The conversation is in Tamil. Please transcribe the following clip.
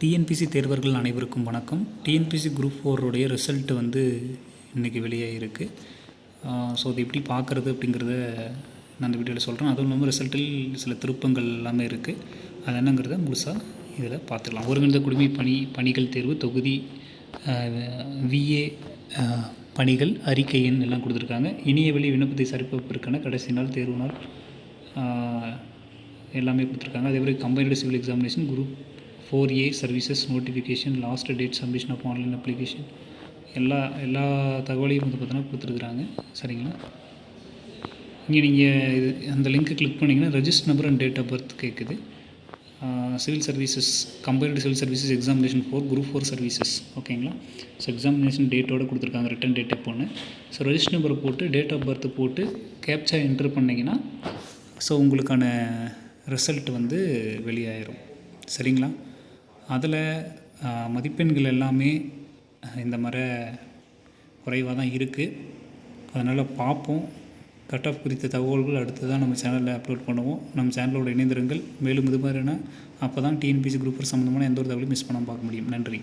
டிஎன்பிசி தேர்வர்கள் அனைவருக்கும் வணக்கம். டிஎன்பிசி குரூப் ஃபோருடைய ரிசல்ட் வந்து இன்றைக்கி வெளியாகிருக்கு ஸோ அது எப்படி பார்க்குறது அப்படிங்கிறத நான் அந்த வீடியோவில் சொல்கிறேன் அதுவும் இல்லாமல் ரிசல்ட்டில் சில திருப்பங்கள் எல்லாமே இருக்குது அது என்னங்கிறத முழுசாக இதில் பார்த்துக்கலாம். ஒருங்கிணைந்த குடிமை பணி பணிகள் தேர்வு தொகுதி விஏ பணிகள் அறிக்கை எண் எல்லாம் கொடுத்துருக்காங்க. இணைய வழி விண்ணப்பத்தை சரிபார்ப்பதற்கான கடைசி நாள் தேர்வு நாள் எல்லாமே கொடுத்துருக்காங்க. அதே மாதிரி civil examination group four A services notification last date submission of online application எல்லா எல்லா தகவலையும் வந்து பார்த்தோன்னா கொடுத்துருக்குறாங்க. சரிங்களா? இங்கே நீங்கள் இது அந்த லிங்க்கை கிளிக் பண்ணிங்கன்னா register number and date of birth கேட்குது civil services combined civil services examination four group four services ஓகேங்களா? ஸோ எக்ஸாமினேஷன் டேட்டோடு கொடுத்துருக்காங்க ரிட்டன் டேட் எப்போன்னு. ஸோ ரெஜிஸ்டர் நம்பரை போட்டு டேட் ஆஃப் பர்த் போட்டு கேப்சா என்ட்ரு பண்ணிங்கன்னா ஸோ உங்களுக்கான ரிசல்ட் வந்து வெளியாயிரும். சரிங்களா? அதில் மதிப்பெண்கள் எல்லாமே இந்த மாதிரி குறைவாக தான் இருக்குது அதனால் பார்ப்போம் கட் ஆஃப் குறித்த தகவல்கள் அடுத்து தான் நம்ம சேனலில் அப்லோட் பண்ணுவோம். நம்ம சேனலோட இணைந்திருங்கள். மேலும் இது மாதிரினா அப்போ தான் டிஎன்பிசி குரூப்பர் சம்மந்தமான எந்த ஒரு தகவலையும் மிஸ் பண்ணாமல் பார்க்க முடியும். நன்றி.